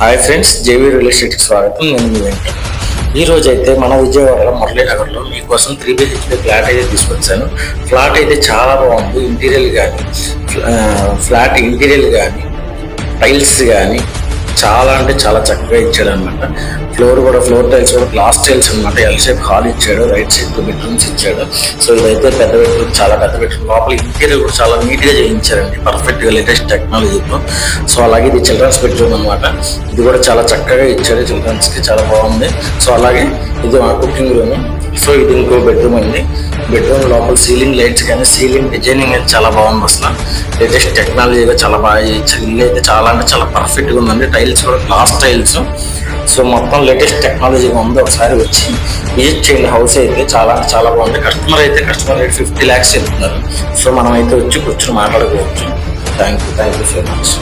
Hi friends JV real ఎస్టేట్కి స్వాగతం. నేను మీ వెంట ఈ రోజు అయితే మన విజయవాడలో మురళీనగర్లో మీకోసం త్రీ బిహెచ్కే ఫ్లాట్ అయితే తీసుకొచ్చాను. ఫ్లాట్ అయితే చాలా బాగుంది. ఇంటీరియర్ కానీ ఫ్లాట్ ఇంటీరియర్ కానీ టైల్స్ కానీ చాలా అంటే చాలా చక్కగా ఇచ్చాడు అనమాట ఫ్లోర్ కూడా ఫ్లోర్ టైల్స్ కూడా గ్లాస్ టైల్స్ అనమాట ఎల్ షేప్ హాల్ ఇచ్చాడు రైట్ సైడ్ టూ బెడ్రూమ్స్ ఇచ్చాడు. సో ఇదైతే పెద్ద బెడ్రూమ్ చాలా పెద్ద బెడ్రూమ్. లోపల ఇంటీరియర్ కూడా చాలా నీట్గా చేయించారండి. పర్ఫెక్ట్గా లేటెస్ట్ టెక్నాలజీతో సో అలాగే ఇది చిల్డ్రన్స్ బెడ్రూమ్ అనమాట ఇది కూడా చాలా చక్కగా ఇచ్చాడు చిల్డ్రన్స్కి చాలా బాగుంది. సో అలాగే ఇది మా కుకింగ్ రూమ్. సో ఇది ఇంకో బెడ్రూమ్ అయింది బెడ్రూమ్ లోపల సీలింగ్ లైట్స్ కానీ సీలింగ్ డిజైనింగ్ అయితే చాలా బాగుంది అసలు. లేటెస్ట్ టెక్నాలజీగా చాలా బాగా ఇల్లు అయితే చాలా అంటే చాలా పర్ఫెక్ట్గా ఉందండి. టైల్స్ కూడా గ్లాస్ టైల్స్ సో మొత్తం లేటెస్ట్ టెక్నాలజీగా ఉంది ఒకసారి వచ్చి విజిట్ చేయండి. హౌస్ అయితే చాలా చాలా బాగుంది. కస్టమర్ అయితే కస్టమర్ రేట్ ఫిఫ్టీ ల్యాక్స్ చెప్తున్నారు. సో మనం అయితే వచ్చి కూర్చొని మాట్లాడుకోవచ్చు. Thank you thank you so much